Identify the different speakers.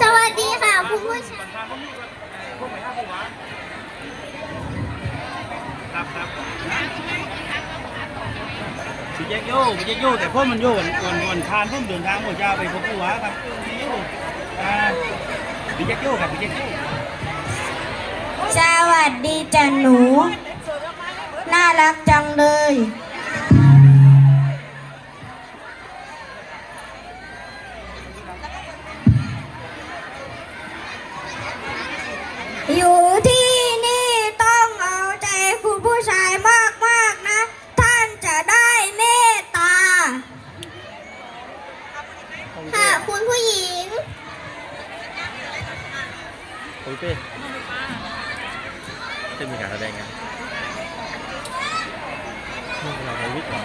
Speaker 1: สวัสดีค่ะคุณผู้ช
Speaker 2: มครับครับสิแยกโย่สิแยกโย่แต่พ่อมันโย่วันวันวันทานพ่อเดินทางหมดจะไปพบผู้ว่าครับสิโยปิแยกโย่ครับสิแยกโย่
Speaker 1: สวัสดีจ้ะหนู น่ารักจังเลย อยู่ที่นี่ต้องเอาใจคุณผู้ชายมากๆนะ ท่านจะได้เมตตา ค่ะ คุณผู้หญิง
Speaker 3: คุยเป้จะมีการแสดงไงนี่เราใช้วิทย์หรอ